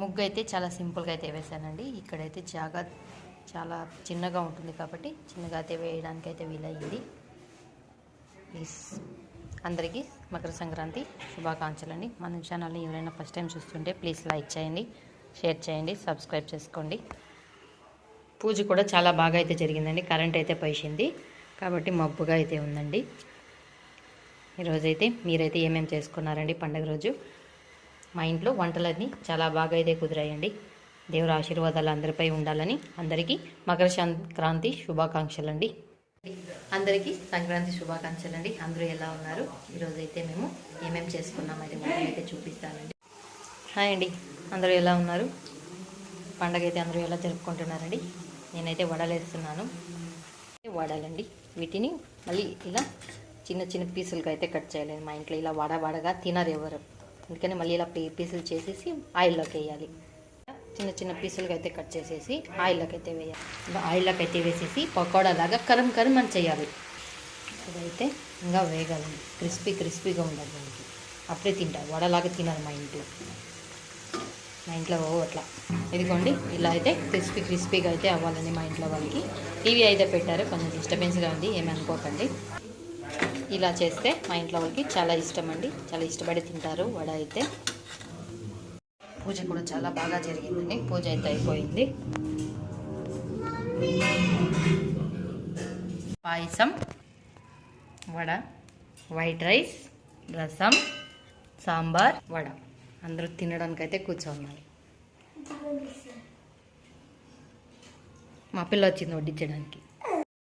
ముగ్గు అయితే చాలా సింపుల్గా అయితే వేసానండి. ఇక్కడైతే జాగా చాలా చిన్నగా ఉంటుంది కాబట్టి చిన్నగా అయితే వేయడానికి అయితే వీలయ్యింది. ప్లీజ్ అందరికీ మకర సంక్రాంతి శుభాకాంక్షలు అండి మన ఛానల్ని ఎవరైనా ఫస్ట్ టైం చూస్తుంటే ప్లీజ్ లైక్ చేయండి షేర్ చేయండి సబ్స్క్రైబ్ చేసుకోండి. పూజ కూడా చాలా బాగా అయితే జరిగిందండి. కరెంట్ అయితే పోయింది కాబట్టి మబ్బుగా అయితే ఉందండి. ఈరోజైతే మీరైతే ఏమేమి చేసుకున్నారండి పండగ రోజు? మా ఇంట్లో వంటలన్నీ చాలా బాగా అయితే కుదిరాయండి. దేవుని ఆశీర్వాదాలు అందరిపై ఉండాలని అందరికీ మకర సంక్రాంతి శుభాకాంక్షలు అండి అందరికీ సంక్రాంతి శుభాకాంక్షలు అండి అందరూ ఎలా ఉన్నారు? ఈరోజు అయితే మేము ఏమేమి చేసుకున్నాం అయితే అయితే చూపిస్తానండి. హాయ్ అండి. అందరూ ఎలా ఉన్నారు? పండగ అయితే అందరూ ఎలా జరుపుకుంటున్నారండి? నేనైతే వడలేస్తున్నాను. వడాలండి. వీటిని మళ్ళీ ఇలా చిన్న చిన్న పీసులుగా అయితే కట్ చేయాలి మా ఇంట్లో ఇలా వడ వడగా తినరు ఎవరు అందుకని మళ్ళీ ఇలా పీసులు చేసేసి ఆయిల్లోకి వేయాలి. చిన్న చిన్న పీసులుగా అయితే కట్ చేసేసి ఆయిల్లోకి అయితే వేయాలి. ఆయిల్లోకి అయితే వేసేసి పకోడా లాగా కరం కరం అని చేయాలి. ఇదైతే ఇంకా వేగాలండి క్రిస్పీ క్రిస్పీగా ఉండాలి దానికి. అప్పుడే తింటారు వడలాగా తినాలి మా ఇంట్లో. మా ఇంట్లో అట్లా. ఇదిగోండి ఇలా అయితే క్రిస్పీ క్రిస్పీగా అయితే అవ్వాలండి మా ఇంట్లో వాళ్ళకి. టీవీ అయితే పెట్టారు. కొంచెం డిస్టర్బెన్స్గా ఉంది. ఏమనుకోకండి ఇలా చేస్తే మా ఇంట్లో వాళ్ళకి చాలా ఇష్టం అండి చాలా ఇష్టపడి తింటారు వడ అయితే. పూజ కూడా చాలా బాగా జరిగిందండి. పూజ అయితే అయిపోయింది. పాయసం వడ వైట్ రైస్ రసం సాంబార్ వడ. అందరూ తినడానికి అయితే కూర్చోన్నారు మా పిల్ల వచ్చింది వడ్డించడానికి.